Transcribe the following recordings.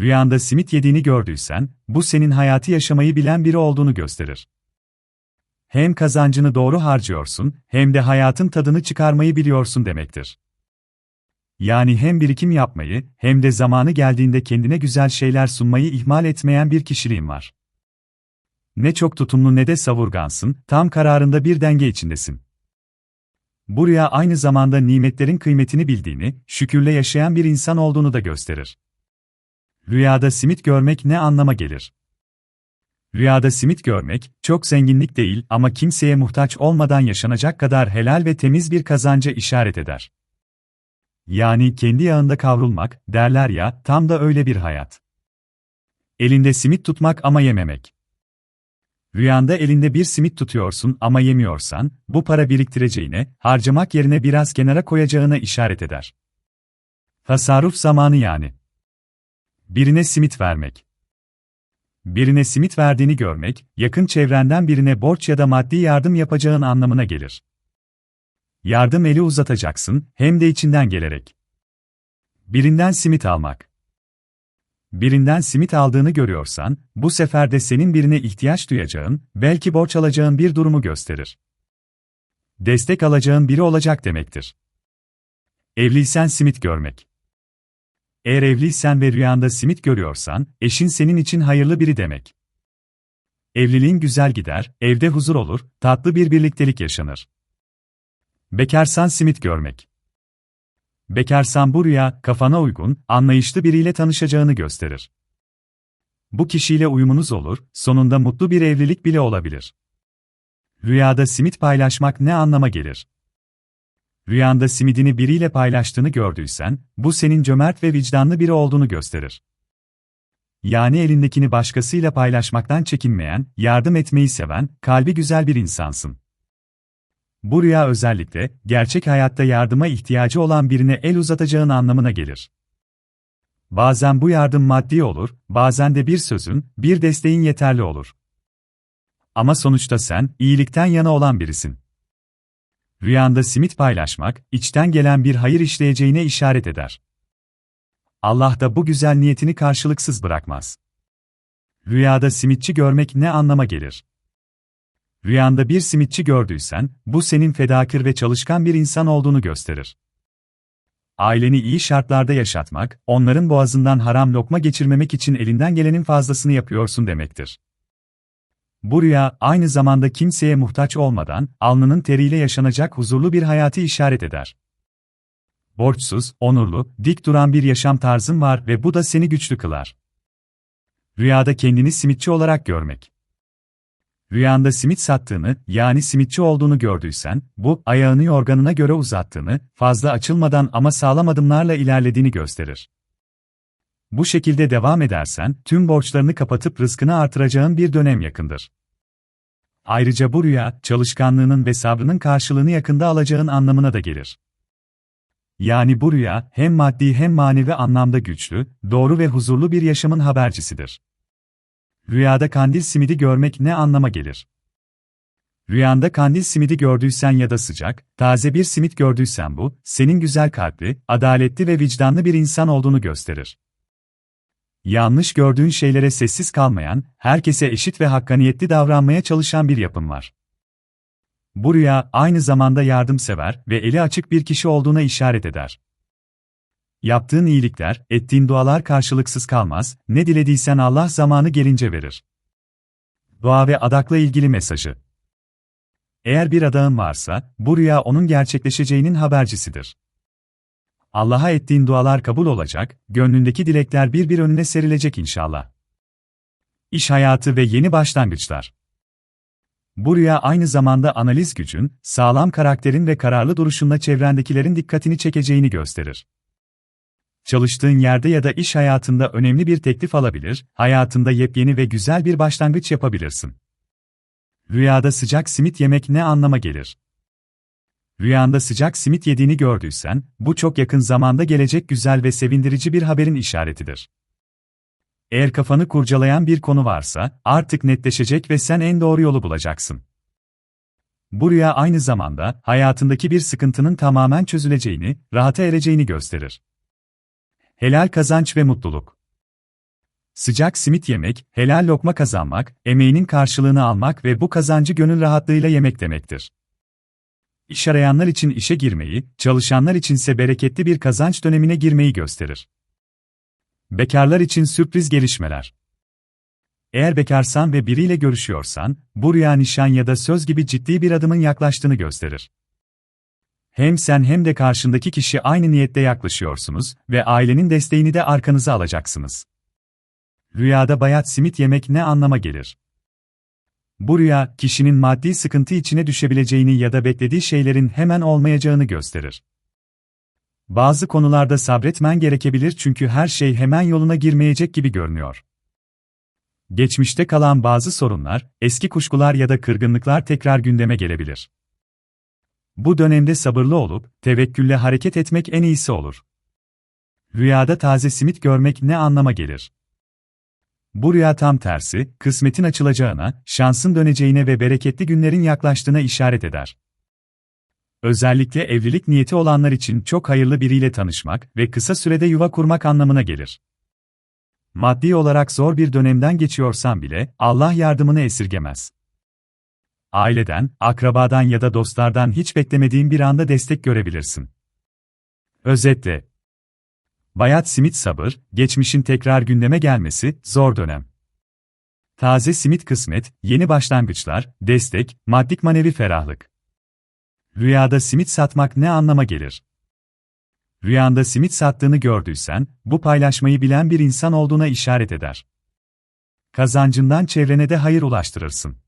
Rüyanda simit yediğini gördüysen, bu senin hayatı yaşamayı bilen biri olduğunu gösterir. Hem kazancını doğru harcıyorsun, hem de hayatın tadını çıkarmayı biliyorsun demektir. Yani hem birikim yapmayı, hem de zamanı geldiğinde kendine güzel şeyler sunmayı ihmal etmeyen bir kişiliğin var. Ne çok tutumlu ne de savurgansın, tam kararında bir denge içindesin. Bu rüya aynı zamanda nimetlerin kıymetini bildiğini, şükürle yaşayan bir insan olduğunu da gösterir. Rüyada simit görmek ne anlama gelir? Rüyada simit görmek, çok zenginlik değil ama kimseye muhtaç olmadan yaşanacak kadar helal ve temiz bir kazanca işaret eder. Yani kendi yağında kavrulmak, derler ya, tam da öyle bir hayat. Elinde simit tutmak ama yememek. Rüyanda elinde bir simit tutuyorsun ama yemiyorsan, bu para biriktireceğine, harcamak yerine biraz kenara koyacağına işaret eder. Tasarruf zamanı yani. Birine simit vermek. Birine simit verdiğini görmek, yakın çevrenden birine borç ya da maddi yardım yapacağın anlamına gelir. Yardım eli uzatacaksın, hem de içinden gelerek. Birinden simit almak. Birinden simit aldığını görüyorsan, bu sefer de senin birine ihtiyaç duyacağın, belki borç alacağın bir durumu gösterir. Destek alacağın biri olacak demektir. Evliysen simit görmek. Eğer evliysen ve rüyanda simit görüyorsan, eşin senin için hayırlı biri demek. Evliliğin güzel gider, evde huzur olur, tatlı bir birliktelik yaşanır. Bekarsan simit görmek. Bekarsan bu rüya, kafana uygun, anlayışlı biriyle tanışacağını gösterir. Bu kişiyle uyumunuz olur, sonunda mutlu bir evlilik bile olabilir. Rüyada simit paylaşmak ne anlama gelir? Rüyanda simidini biriyle paylaştığını gördüysen, bu senin cömert ve vicdanlı biri olduğunu gösterir. Yani elindekini başkasıyla paylaşmaktan çekinmeyen, yardım etmeyi seven, kalbi güzel bir insansın. Bu rüya özellikle, gerçek hayatta yardıma ihtiyacı olan birine el uzatacağın anlamına gelir. Bazen bu yardım maddi olur, bazen de bir sözün, bir desteğin yeterli olur. Ama sonuçta sen, iyilikten yana olan birisin. Rüyanda simit paylaşmak, içten gelen bir hayır işleyeceğine işaret eder. Allah da bu güzel niyetini karşılıksız bırakmaz. Rüyada simitçi görmek ne anlama gelir? Rüyanda bir simitçi gördüysen, bu senin fedakir ve çalışkan bir insan olduğunu gösterir. Aileni iyi şartlarda yaşatmak, onların boğazından haram lokma geçirmemek için elinden gelenin fazlasını yapıyorsun demektir. Bu rüya, aynı zamanda kimseye muhtaç olmadan, alnının teriyle yaşanacak huzurlu bir hayatı işaret eder. Borçsuz, onurlu, dik duran bir yaşam tarzın var ve bu da seni güçlü kılar. Rüyada kendini simitçi olarak görmek. Rüyanda simit sattığını, yani simitçi olduğunu gördüysen, bu, ayağını yorganına göre uzattığını, fazla açılmadan ama sağlam adımlarla ilerlediğini gösterir. Bu şekilde devam edersen, tüm borçlarını kapatıp rızkını artıracağın bir dönem yakındır. Ayrıca bu rüya, çalışkanlığının ve sabrının karşılığını yakında alacağın anlamına da gelir. Yani bu rüya, hem maddi hem manevi anlamda güçlü, doğru ve huzurlu bir yaşamın habercisidir. Rüyada kandil simidi görmek ne anlama gelir? Rüyanda kandil simidi gördüysen ya da sıcak, taze bir simit gördüysen bu, senin güzel kalpli, adaletli ve vicdanlı bir insan olduğunu gösterir. Yanlış gördüğün şeylere sessiz kalmayan, herkese eşit ve hakkaniyetli davranmaya çalışan bir yapın var. Bu rüya, aynı zamanda yardımsever ve eli açık bir kişi olduğuna işaret eder. Yaptığın iyilikler, ettiğin dualar karşılıksız kalmaz, ne dilediysen Allah zamanı gelince verir. Dua ve adakla ilgili mesajı. Eğer bir adağın varsa, bu rüya onun gerçekleşeceğinin habercisidir. Allah'a ettiğin dualar kabul olacak, gönlündeki dilekler bir bir önüne serilecek inşallah. İş hayatı ve yeni başlangıçlar. Bu rüya aynı zamanda analiz gücün, sağlam karakterin ve kararlı duruşunla çevrendekilerin dikkatini çekeceğini gösterir. çalıştığın yerde ya da iş hayatında önemli bir teklif alabilir, hayatında yepyeni ve güzel bir başlangıç yapabilirsin. Rüyada sıcak simit yemek ne anlama gelir? Rüyanda sıcak simit yediğini gördüysen, bu çok yakın zamanda gelecek güzel ve sevindirici bir haberin işaretidir. Eğer kafanı kurcalayan bir konu varsa, artık netleşecek ve sen en doğru yolu bulacaksın. Bu rüya aynı zamanda, hayatındaki bir sıkıntının tamamen çözüleceğini, rahata ereceğini gösterir. Helal kazanç ve mutluluk. Sıcak simit yemek, helal lokma kazanmak, emeğinin karşılığını almak ve bu kazancı gönül rahatlığıyla yemek demektir. İş arayanlar için işe girmeyi, çalışanlar içinse bereketli bir kazanç dönemine girmeyi gösterir. Bekarlar için sürpriz gelişmeler. Eğer bekarsan ve biriyle görüşüyorsan, bu rüya nişan ya da söz gibi ciddi bir adımın yaklaştığını gösterir. Hem sen hem de karşındaki kişi aynı niyette yaklaşıyorsunuz ve ailenin desteğini de arkanıza alacaksınız. Rüyada bayat simit yemek ne anlama gelir? Bu rüya, kişinin maddi sıkıntı içine düşebileceğini ya da beklediği şeylerin hemen olmayacağını gösterir. Bazı konularda sabretmen gerekebilir çünkü her şey hemen yoluna girmeyecek gibi görünüyor. Geçmişte kalan bazı sorunlar, eski kuşkular ya da kırgınlıklar tekrar gündeme gelebilir. Bu dönemde sabırlı olup, tevekkülle hareket etmek en iyisi olur. Rüyada taze simit görmek ne anlama gelir? Bu rüya tam tersi, kısmetin açılacağına, şansın döneceğine ve bereketli günlerin yaklaştığına işaret eder. Özellikle evlilik niyeti olanlar için çok hayırlı biriyle tanışmak ve kısa sürede yuva kurmak anlamına gelir. Maddi olarak zor bir dönemden geçiyorsan bile Allah yardımını esirgemez. Aileden, akrabadan ya da dostlardan hiç beklemediğin bir anda destek görebilirsin. Özetle, Bayat simit sabır, geçmişin tekrar gündeme gelmesi, zor dönem. Taze simit kısmet, yeni başlangıçlar, destek, maddik manevi ferahlık. Rüyada simit satmak ne anlama gelir? Rüyanda simit sattığını gördüysen, bu paylaşmayı bilen bir insan olduğuna işaret eder. Kazancından çevrene de hayır ulaştırırsın.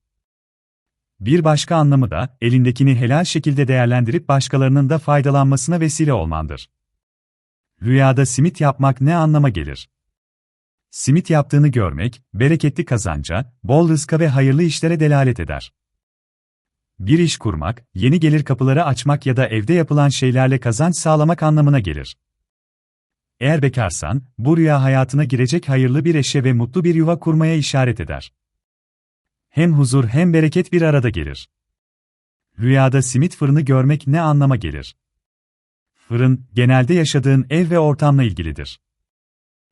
Bir başka anlamı da, elindekini helal şekilde değerlendirip başkalarının da faydalanmasına vesile olmandır. Rüyada simit yapmak ne anlama gelir? Simit yaptığını görmek, bereketli kazanca, bol rızka ve hayırlı işlere delalet eder. Bir iş kurmak, yeni gelir kapıları açmak ya da evde yapılan şeylerle kazanç sağlamak anlamına gelir. Eğer bekarsan, bu rüya hayatına girecek hayırlı bir eşe ve mutlu bir yuva kurmaya işaret eder. Hem huzur hem bereket bir arada gelir. Rüyada simit fırını görmek ne anlama gelir? Fırın, genelde yaşadığın ev ve ortamla ilgilidir.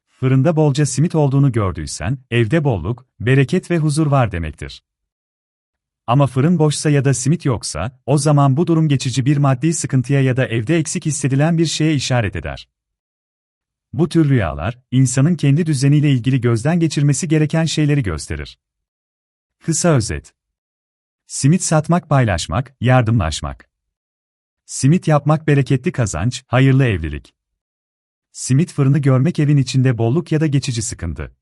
Fırında bolca simit olduğunu gördüysen, evde bolluk, bereket ve huzur var demektir. Ama fırın boşsa ya da simit yoksa, o zaman bu durum geçici bir maddi sıkıntıya ya da evde eksik hissedilen bir şeye işaret eder. Bu tür rüyalar, insanın kendi düzeniyle ilgili gözden geçirmesi gereken şeyleri gösterir. Kısa özet. Simit satmak paylaşmak, yardımlaşmak. Simit yapmak bereketli kazanç, hayırlı evlilik. Simit fırını görmek evin içinde bolluk ya da geçici sıkıntı.